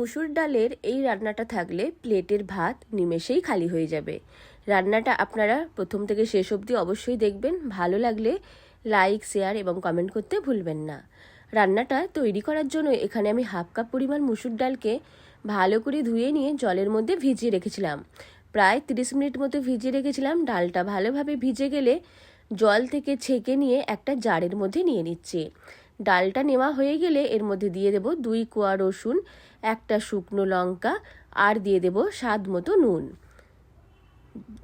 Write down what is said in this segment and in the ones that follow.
মুসুর ডালের এই রান্নাটা থাকলে প্লেটের ভাত নিমেষেই খালি হয়ে যাবে। রান্নাটা আপনারা প্রথম থেকে শেষ অবধি অবশ্যই দেখবেন। ভালো লাগলে লাইক, শেয়ার এবং কমেন্ট করতে ভুলবেন না। রান্নাটা তৈরি করার জন্য এখানে আমি হাফ কাপ পরিমাণ মুসুর ডালকে ভালো করে ধুয়ে নিয়ে জলের মধ্যে ভিজিয়ে রেখেছিলাম। প্রায় তিরিশ মিনিট মতো ভিজিয়ে রেখেছিলাম। ডালটা ভালোভাবে ভিজে গেলে জল থেকে ছেঁকে নিয়ে একটা জারের মধ্যে নিয়ে নিচ্ছি। ডালটা নেওয়া হয়ে গেলে এর মধ্যে দিয়ে দেব দুই কোয়া রসুন, একটা শুকনো লঙ্কা আর দিয়ে দেব স্বাদ মতো নুন।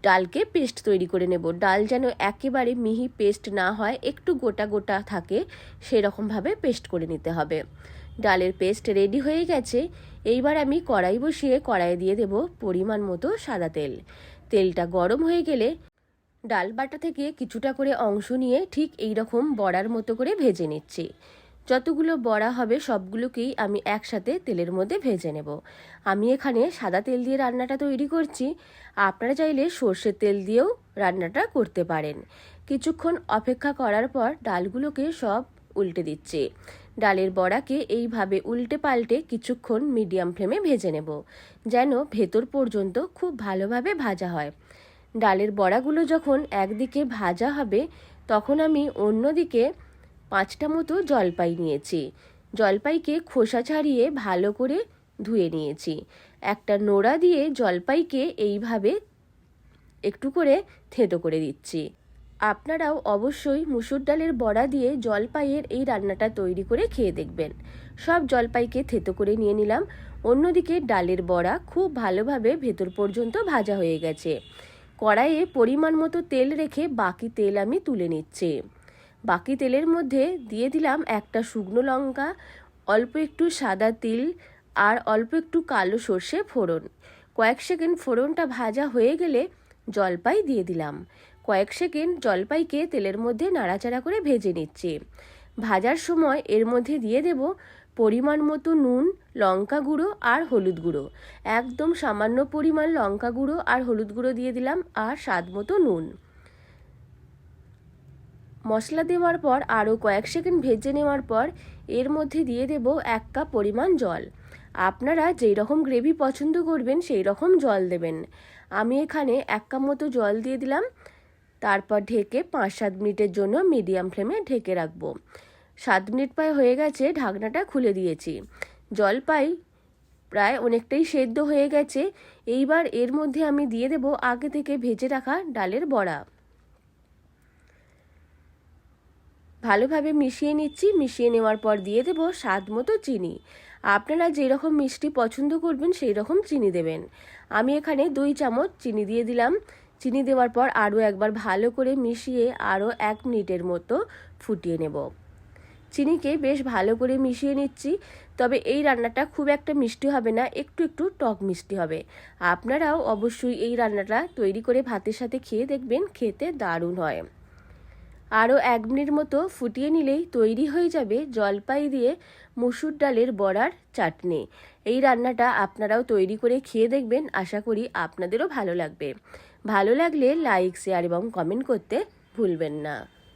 ডালকে পেস্ট তৈরি করে নেব। ডাল যেন একেবারে মিহি পেস্ট না হয়, একটু গোটা গোটা থাকে, সেরকমভাবে পেস্ট করে নিতে হবে। ডালের পেস্ট রেডি হয়ে গেছে। এইবার আমি কড়াই বসিয়ে কড়াইয়ে দিয়ে দেব পরিমাণ মতো সাদা তেল। তেলটা গরম হয়ে গেলে ডাল বাটা থেকে কিছুটা করে অংশ নিয়ে ঠিক এই রকম বড়ার মতো করে ভেজে নিচ্ছি। যতগুলো বড়া হবে সবগুলোকেই আমি একসাথে তেলের মধ্যে ভেজে নেব। আমি এখানে সাদা তেল দিয়ে রান্নাটা তৈরি করছি। আপনারা চাইলে সর্ষের তেল দিয়েও রান্নাটা করতে পারেন। কিছুক্ষণ অপেক্ষা করার পর ডালগুলোকে সব উল্টে দিচ্ছে। ডালের বড়াকে এইভাবে উল্টে পাল্টে কিছুক্ষণ মিডিয়াম ফ্লেমে ভেজে নেব, যেন ভেতর পর্যন্ত খুব ভালোভাবে ভাজা হয়। ডালের বড়াগুলো যখন একদিকে ভাজা হবে, তখন আমি অন্যদিকে পাঁচটা মতো জলপাই নিয়েছি। জলপাইকে খোসা ছাড়িয়ে ভালো করে ধুয়ে নিয়েছি। একটা নোড়া দিয়ে জলপাইকে এইভাবে একটু করে থেঁতো করে দিচ্ছি। আপনারাও অবশ্যই মুসুর ডালের বড়া দিয়ে জলপাইয়ের এই রান্নাটা তৈরি করে খেয়ে দেখবেন। সব জলপাইকে থেতো করে নিয়ে নিলাম। অন্যদিকে ডালের বড়া খুব ভালোভাবে ভেতর পর্যন্ত ভাজা হয়ে গেছে। কড়াইয়ে পরিমাণ মতো তেল রেখে বাকি তেল আমি তুলে নিচ্ছি। বাকি তেলের মধ্যে দিয়ে দিলাম একটা শুকনো লঙ্কা, অল্প একটু সাদা তিল আর অল্প একটু কালো সর্ষে ফোড়ন। কয়েক সেকেন্ড ফোড়নটা ভাজা হয়ে গেলে জলপাই দিয়ে দিলাম। কয়েক সেকেন্ড জলপাইকে তেলের মধ্যে নাড়াচাড়া করে ভেজে নিচ্ছি। ভাজার সময় এর মধ্যে দিয়ে দেব পরিমাণ মতো নুন, লঙ্কা গুঁড়ো আর হলুদ গুঁড়ো। একদম সামান্য পরিমাণ লঙ্কা গুঁড়ো আর হলুদ গুঁড়ো দিয়ে দিলাম আর স্বাদ মতো নুন। মশলা দেওয়ার পর আরও কয়েক সেকেন্ড ভেজে নেওয়ার পর এর মধ্যে দিয়ে দেব এক কাপ পরিমাণ জল। আপনারা যেই রকম গ্রেভি পছন্দ করবেন সেই রকম জল দেবেন। আমি এখানে এক কাপ মতো জল দিয়ে দিলাম। তারপর ঢেকে পাঁচ সাত মিনিটের জন্য মিডিয়াম ফ্লেমে ঢেকে রাখব। সাত মিনিট প্রায় হয়ে গেছে ঢাকনাটা খুলে দিয়েছি। জলপাই প্রায় অনেকটাই সেদ্ধ হয়ে গেছে। এইবার এর মধ্যে আমি দিয়ে দেব আগে থেকে ভেজে রাখা ডালের বড়া। ভালোভাবে মিশিয়ে নিচ্ছি। মিশিয়ে নেওয়ার পর দিয়ে দেব স্বাদ মতো চিনি। আপনারা যেরকম মিষ্টি পছন্দ করবেন সেই রকম চিনি দেবেন। আমি এখানে দুই চামচ চিনি দিয়ে দিলাম। চিনি দেওয়ার পর আরও একবার ভালো করে মিশিয়ে আরও এক মিনিটের মতো ফুটিয়ে নেব। চিনিকে বেশ ভালো করে মিশিয়ে নিচ্ছি, তবে এই রান্নাটা খুব একটা মিষ্টি হবে না, একটু একটু টক মিষ্টি হবে। আপনারাও অবশ্যই এই রান্নাটা তৈরি করে ভাতের সাথে খেয়ে দেখবেন, খেতে দারুণ হয়। আরও এক মিনিট মতো ফুটিয়ে নিলেই তৈরি হয়ে যাবে জলপাই দিয়ে মুসুর ডালের বড়ার চাটনি। এই রান্নাটা আপনারাও তৈরি করে খেয়ে দেখবেন, আশা করি আপনাদেরও ভালো লাগবে। ভালো লাগলে লাইক, শেয়ার এবং কমেন্ট করতে ভুলবেন না।